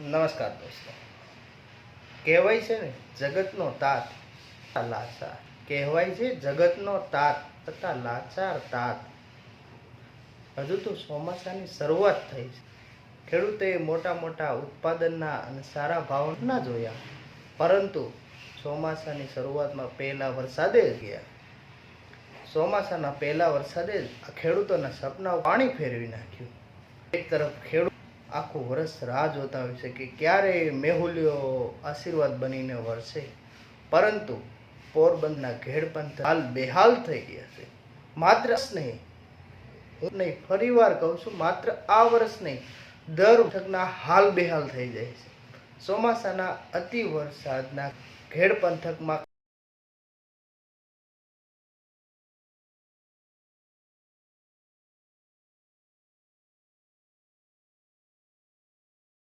નમસ્કાર દોસ્તો. કહેવાય છે ને, જગતનો તાત લાચાર. કહેવાય છે જગતનો તાત તથા લાચાર તાત. હજુ તો ચોમાસાની શરૂઆત થઈ છે. ખેડૂતે મોટા મોટા ઉત્પાદનના અને સારા ભાવ ના જોયા. પરંતુ ચોમાસાની શરૂઆતમાં પહેલા વરસાદે જ ગયા. ચોમાસાના પહેલા વરસાદે જ ખેડૂતોના સપના પાણી ફેરવી નાખ્યું. એક તરફ ખેડૂત આખું વર્ષ રાહ જોતા હોય છે કે ક્યારે મેહુલ્યો આશીર્વાદ બનીને વરસે. પરંતુ પોરબંદરના ઘેડપંથ હાલ બેહાલ થઈ ગયા છે. માત્ર નહીં. હું નહીં ફરીવાર કહું છું, માત્ર આ વર્ષ નહીં. દર વખતના હાલ બેહાલ થઈ જાય છે. ચોમાસાના અતિ વરસાદના ઘેડ પંથકમાં